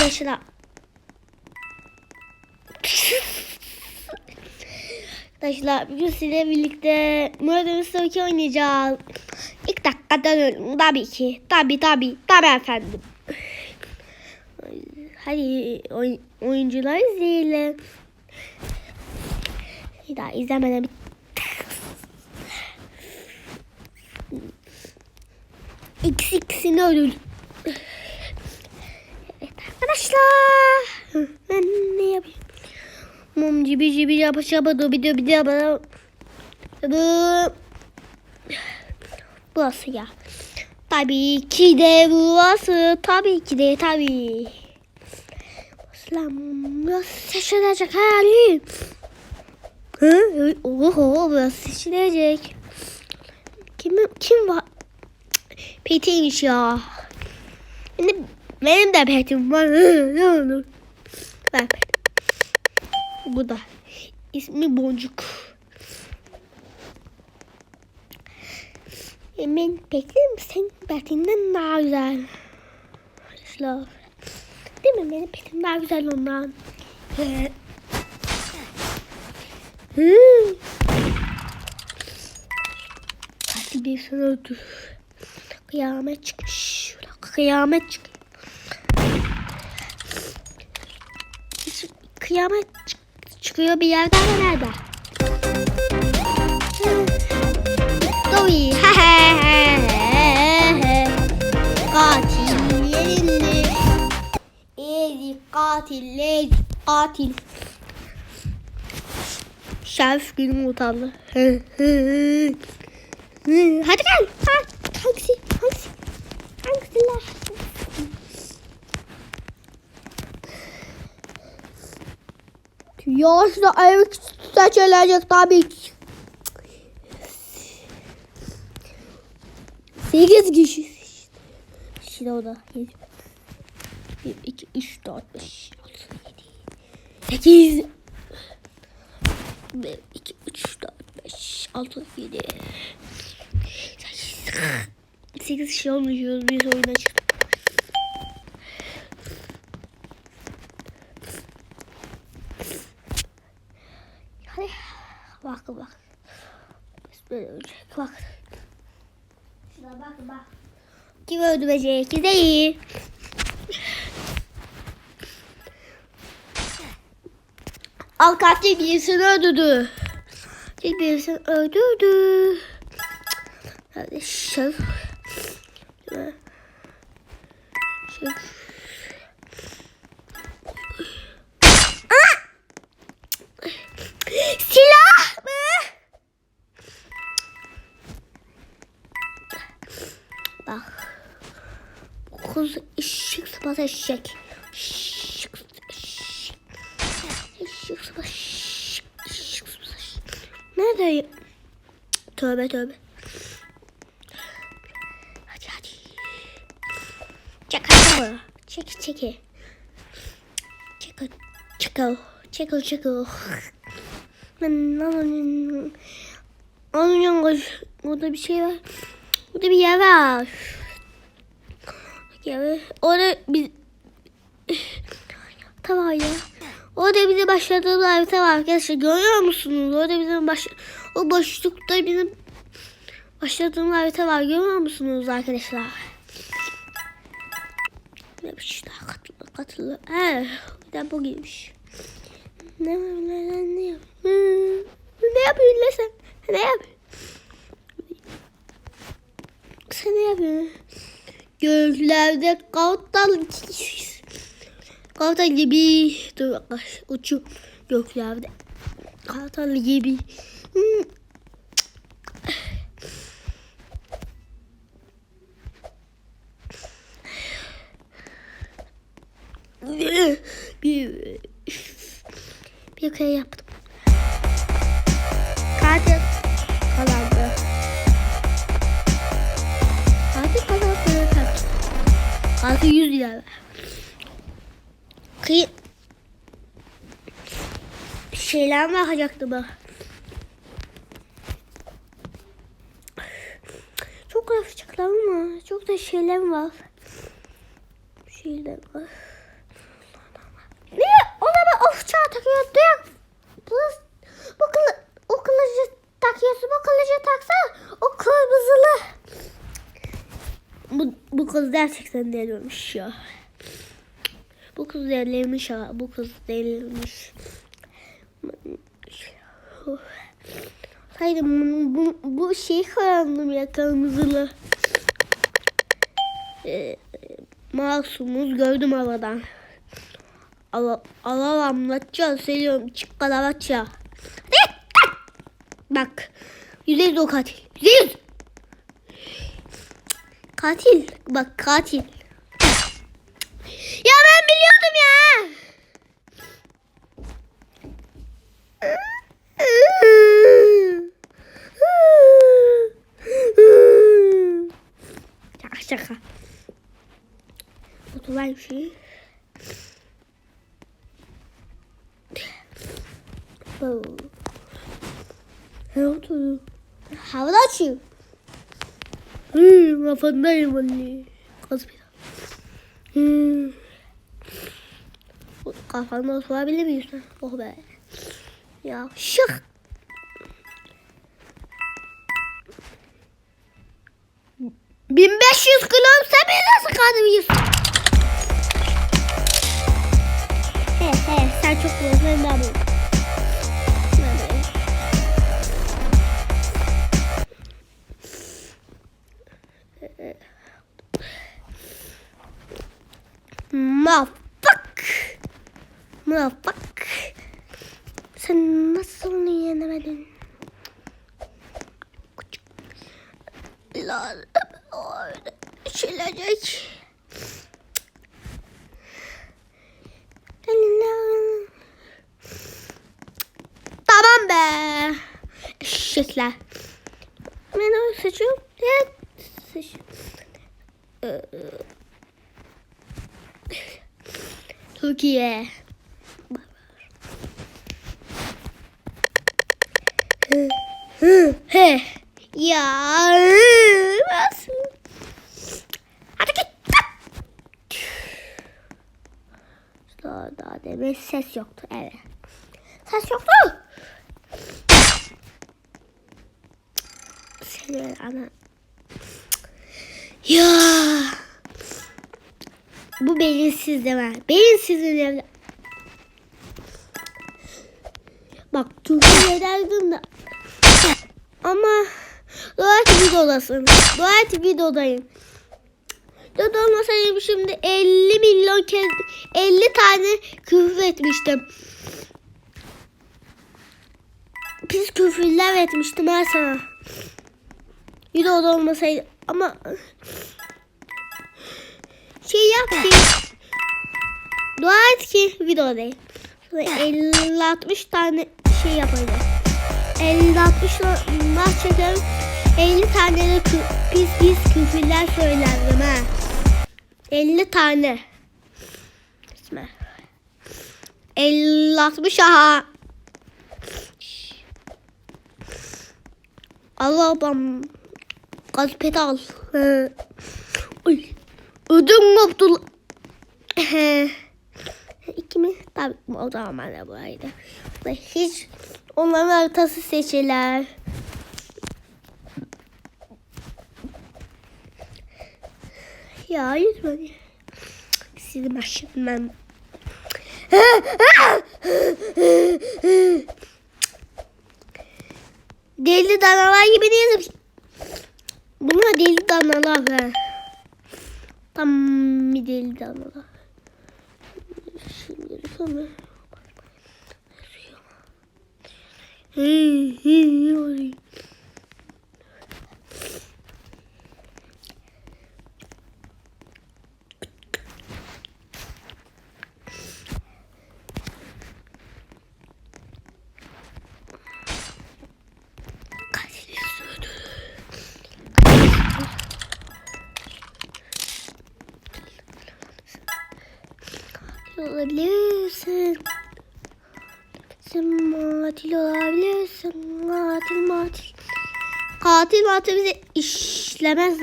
arkadaşlar. Arkadaşlar bugün sizinle birlikte Murat Soki oynayacağız. İlk dakikadan öldüm tabii ki. Tabii tabii. Tabii efendim. Hadi oy, oyuncular izleyelim. Bir daha izlemeden bir İkisi ikisini öldürdüm. Arkadaşlar. Ben ne yapayım? Mum cibi cibi yapa şapa dobi dobi yapa. Bu. Burası ya. Tabii ki de burası. Tabii ki de tabii. Aslan burası seçilecek hali. Hı? Oho burası seçilecek. Kim, kim var? Petiymiş ya. Benim, benim de petim var. Ne olur. Ver. Bu da. İsmi Boncuk. Emin petim senin petinden daha güzel. Arkadaşlar. Değil mi? Benim petim daha güzel ondan. Hadi bir sana öldür. Kıyamet çıkmış. Kıyamet çık. Kıyamet çık- çıkıyor bir yerden nerede? Dovi. Katil yerinde. Ezik katil, ezik katil. Şerif günüm utandı. Hadi gel. Ha, hangisi? Hangisi? Hangisiler? Yaşlı ayak seçilecek tabii ki. Sekiz kişi. Şimdi o da yedi. Bir, iki, üç, dört, beş, altı, yedi. Sekiz. Bir, iki, üç, dört, beş, altı, yedi. Sekiz kişi olmuşuz. Biz oyuna çıktık. Hadi. Bak bak. Biz böyle ölecek. Bak. Şuna bak bak. Kim öldürecek? Değil. Al katil birisini öldürdü. Katil birisini öldürdü. Hadi şöyle. Şöyle. Eşek. Nerede? Tövbe tövbe. Hadi hadi. Hadi. Çek çek. Çek çek çek çek. Ben onun yanında orada bir şey var. Burada bir yer var. Ya orada bir tamam ya. Orada bizim başladığımız harita var arkadaşlar. Görüyor musunuz? Orada bizim baş o boşlukta bizim başladığımız harita var. Görüyor musunuz arkadaşlar? Ne bir şeyler katılı katılı. He, bir de bu giymiş. Ne var ne ne ne yapıyorsun sen? Ne yapıyorsun? Sen ne yapıyorsun? Göklerde kartal kartal gibi dur arkadaş uçuyor göklerde kartal gibi bir bir kere yaptım. Katil kazandı. Katil 100 lira. Kıyı şeyler bakacaktı bak. Çok grafik ama çok da şeyler var. Şeyler var. takıyor diyor. Bu, bu, kılı, o kılıcı takıyorsun. Bu kılıcı taksa o kırmızılı. Bu, bu kız gerçekten delirmiş ya. Bu kız delirmiş ha. Bu kız delirmiş. Hayır bu, bu, şey karandım ya. Ee, masumuz gördüm havadan. Ala, alalamlatça seviyorum çık kalavatça. Bak. Yüzde yüz o katil. Yüzde yüz. Katil. Bak katil. Ya ben biliyordum ya. Şaka şaka. Oturan şey. Ne oldu? Havada açıyor. Hmm, kafandayım anne. Kaz bir Hmm. Kafanda oturabilir miyiz? Oh be. Ya şık. Bin beş yüz kilo sen beni nasıl kandırıyorsun? He he sen çok biliyorsun ben de Mafak. Mafak. Sen nasıl yenemedin? Lazım. Orada çilecek. Eline- Tamam be. Eşekler. Ben o seçiyorum. Evet. Seçiyorum. Ee, Türkiye. He. Ya. Hadi git. Daha, daha demin ses yoktu. Evet. Ses yoktu. Seni ana. Ya. Beyinsiz deme. Beyinsizin evde. Bak Türkiye derdim de. Ama Dua et videodasın. Dua et videodayım. Dede olmasaydım şimdi 50 milyon kez 50 tane küfür etmiştim. Pis küfürler etmiştim her sana. Videoda olmasaydı ama şey yap ki dua et ki video değil. 50-60 tane şey yapacağım. 50-60 maç çekerim. 50 tane de pis pis küfürler söylerdim ha. 50 tane. İsmi. 50-60 aha. Allah babam. Gaz pedal. He. Uy. Ödüm koptu. He. İki mi? Tabii o zaman ben de buraydı. Hiç onların haritası seçiler. Ya lütfen. Sizi başlatmam. Deli danalar gibi değilim. Bunlar deli danalar be. Tam bir deli danalar. Şimdi sonra. Hey, hey, hey. Olabilirsin. Sen katil olabilirsin. Katil matil. Katil matil bize işlemez.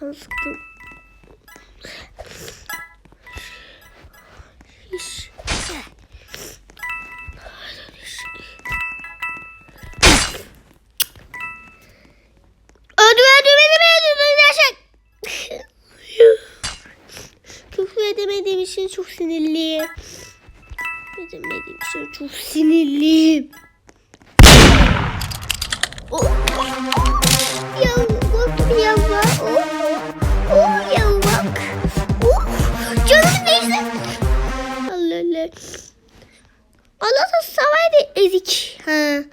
Kafanı sıktım. İçin çok sinirliyim. Üzülmediğim için çok sinirliyim. Oh. Ya bak ya bak. Oh. Oh ya bak. Oh. Canım neyse. Allah Allah. Allah da savaydı ezik. Ha.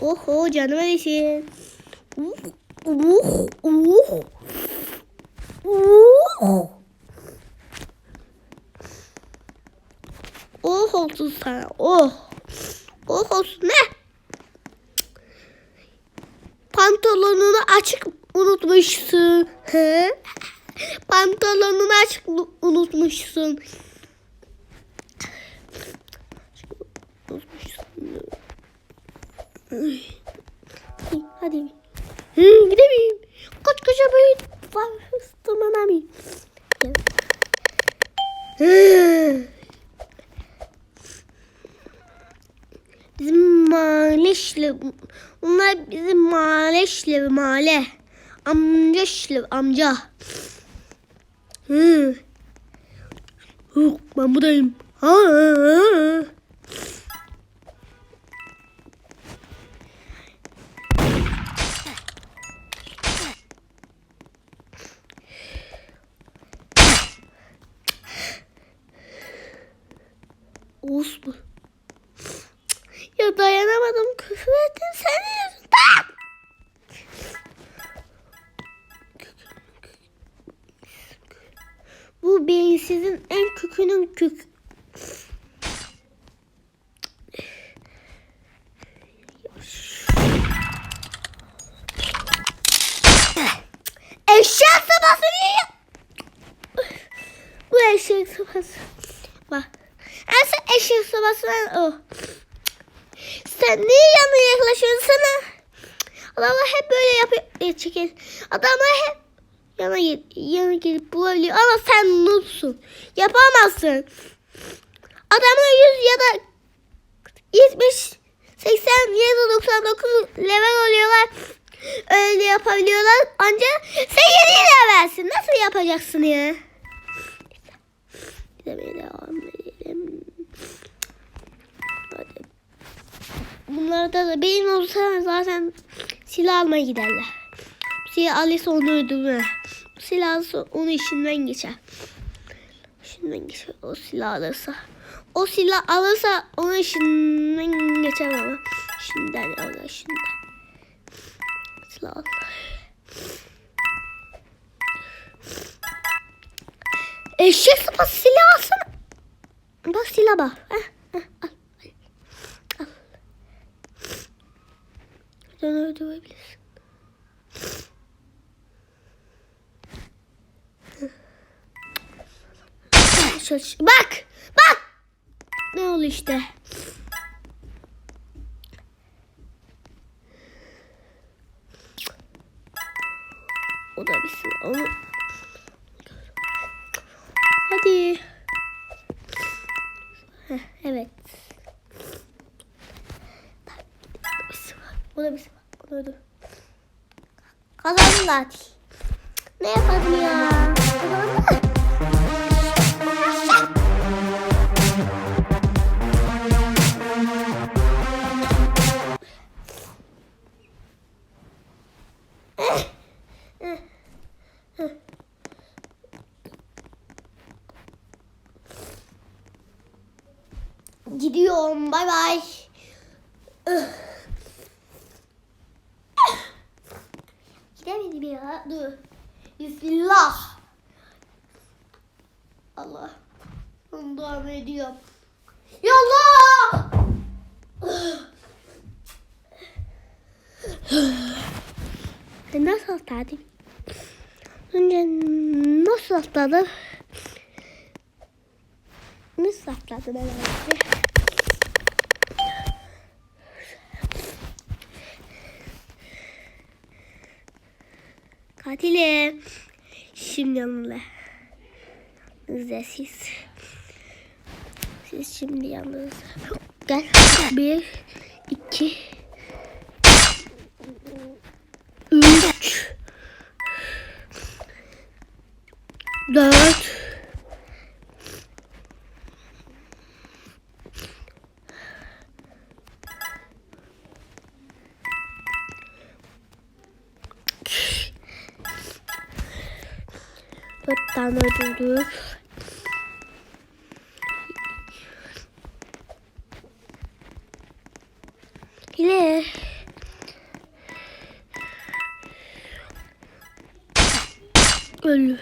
Oho canım neyse. Uh. Uh. Uh. Uh. Olsun sana. Oh. Oh olsun ne? Pantolonunu açık unutmuşsun. Pantolonunu açık unutmuşsun. Hadi. Hı, gidemeyim. Koç koca boyun var. Tırmanamayayım. Hı. Bizim mahalleşle bunlar bizim mahalleşle mahalle amcaşle amca. Hı. Yok ben buradayım. Ha, ha, ha. Eşek sıpası niye? Bu eşek sıpası. Bak. Sen eşek sıpası o. Sen niye yanına yaklaşıyorsun sana? Adamlar hep böyle yapıyor. Çekil. Adamlar hep yana, yana gelip bulabiliyor. Ama sen noobsun. Yapamazsın. Adamlar 100 ya da 70, 80 ya da 99 level oluyorlar. Öyle yapabiliyorlar. Ancak sen 7 levelsin. Nasıl yapacaksın ya? Gidemeye devam. Bunlarda da benim olsa zaten silah almaya giderler. Silah alırsa onu öldürür. Silah alırsa onu işinden geçer. İşinden geçer o silah alırsa. O silah alırsa onu işinden geçer ama. Şimdiden alır şimdiden. Silah al. Eşek sıpası silah. Bak silah bak. Sen öldürebilirsin. Bak! Bak! Ne oldu işte? Zaten. Ne yapalım ya? Gidiyorum. Bay bay. Gidemedim ya. Dur. Bismillah. Allah. Onu devam ediyorum. Ya Allah! Ben nasıl atladım? Önce nasıl atladım? Nasıl atladım herhalde? Katilim. Şimdi yanımda. Siz siz. Siz şimdi yalnız. Gel. Bir, iki, üç, dört, Öldürdük. Hile. Öl.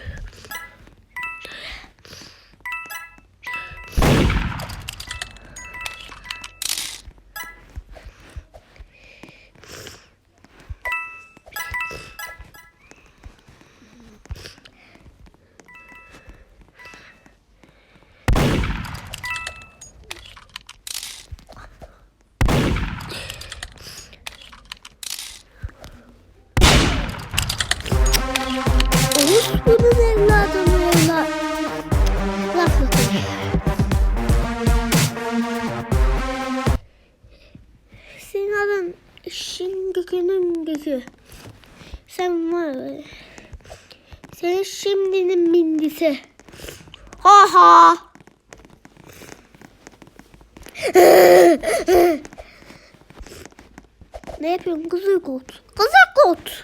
Kızıl kurt? Kızıl kurt.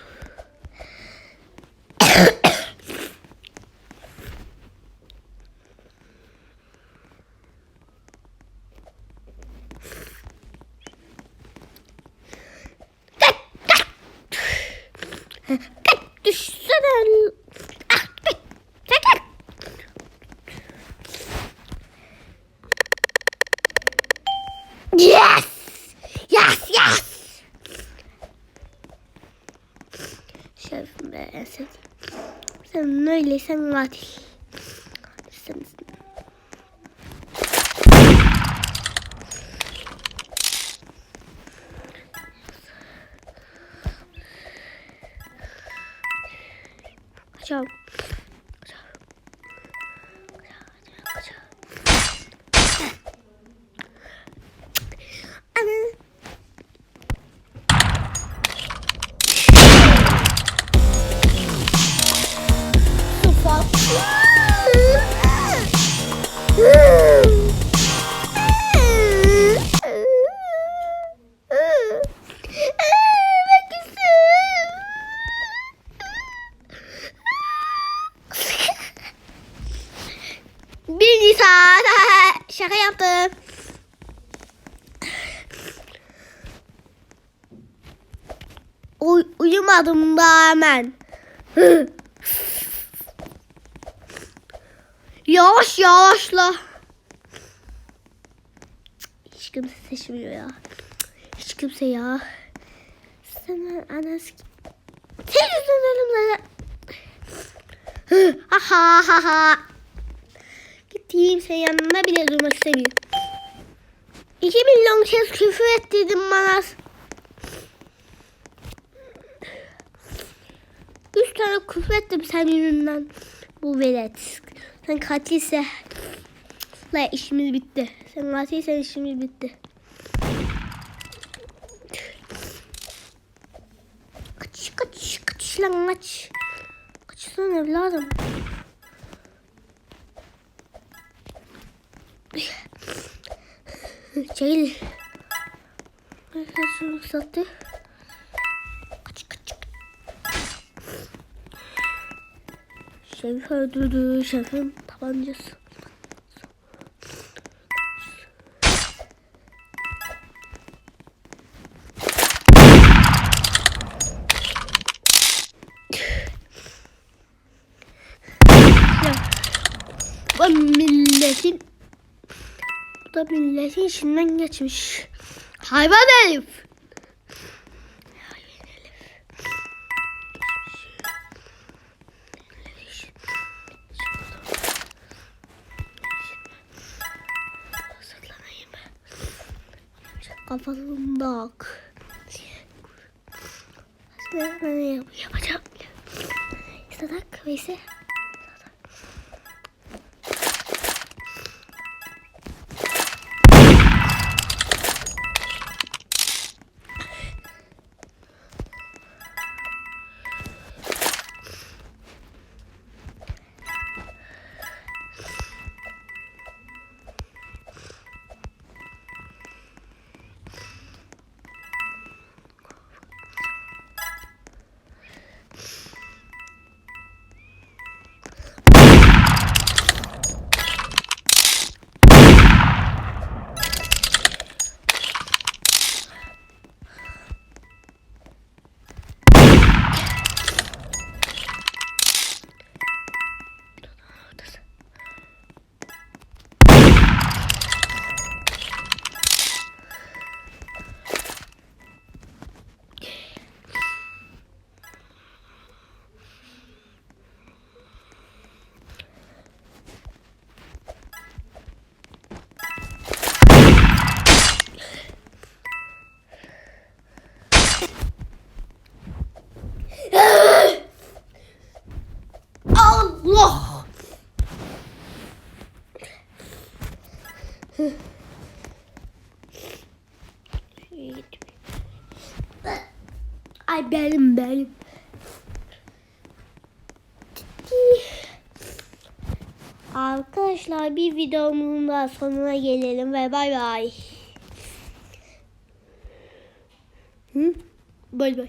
Düşsene. Sen öyleysen katil. Hemen. Yavaş yavaşla. Hiç kimse seçmiyor ya. Hiç kimse ya. Sen anası. Sen yüzünden ölümle. Ha ha ha. Gittiğim senin yanında bile durmak istemiyorum. İki milyon kez küfür ettirdin bana. Üç tane küfür ettim senin yüzünden. Bu velet. Sen katilse. La işimiz bitti. Sen katilsen işimiz bitti. Kaç kaç kaç lan kaç. Kaç lan evladım. Çekil. Şunu sattı. Şerif öldürdü. Şerif'in tabancası. Bu milletin bu da milletin içinden geçmiş. Hayvan herif. Kafasını bak. Ben yap yapacağım. Sadak Veysel. Şuraya benim benim. Arkadaşlar bir videomun daha sonuna gelelim ve bay bay. Hı? Bay bay.